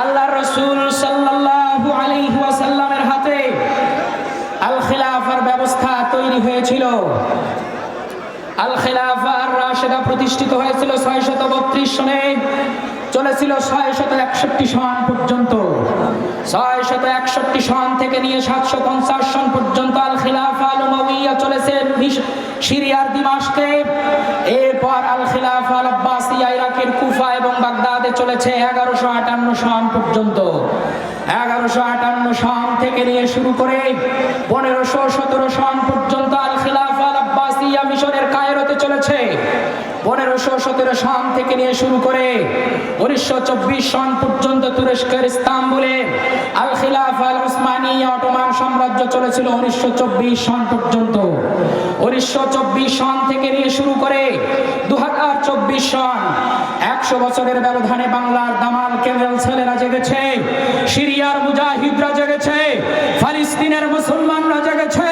আল্লাহ রসুল সাল্লাল্লাহু আলাইহি ওয়াসাল্লামের হাতে আল খিলাফার ব্যবস্থা তৈরি হয়েছিল। আল খিলাফা আর রাশেদা প্রতিষ্ঠিত হয়েছিল ছয় শত বত্রিশ সনে, চলেছিল ছয় শত একষট্টি সন পর্যন্ত। ছয় শত একষট্টি সন থেকে নিয়ে সাতশো পঞ্চাশ সন পর্যন্ত আল খিলাফা আল চলেছে সিরিয়ার খিলাফা ইরাকের কুফা এবং বাগদাদে চলেছে এগারোশো আটান্ন সন পর্যন্ত। এগারোশো আটান্ন সন থেকে নিয়ে শুরু করে পনেরোশো সতেরো সন পর্যন্ত আল খিলাফা আল আব্বাসিয়া মিশরের কায়রোতে চলেছে। পনেরোশো সতেরো সন থেকে নিয়ে শুরু করে উনিশশো চব্বিশ সন পর্যন্ত তুরস্কের ইস্তাম্বুলে আল খিলাফ আল উসমানিয়া অটোমান সাম্রাজ্য চলেছিল উনিশশো চব্বিশ সন পর্যন্ত। উনিশশো চব্বিশ সন থেকে নিয়ে শুরু করে একশো বছরের ব্যবধানে বাংলার দামাল জেগেছে। সিরিয়ার মুজাহিদরা জেগেছে। ফালিস্তিনের মুসলমানরা জেগেছে।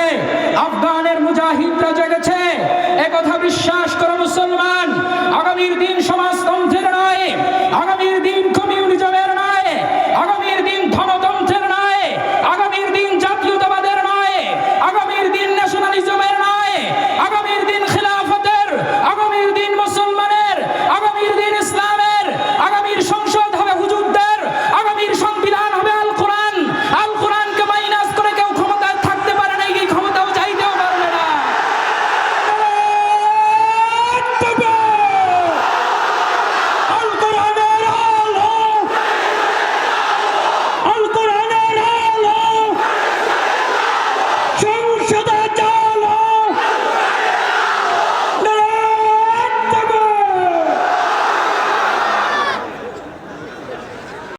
আফগানের মুজাহিদরা জেগেছে। একথা বিশ্বাস করো মুসলমান, আগামীর দিন সমাজতন্ত্রের নয় আগামীর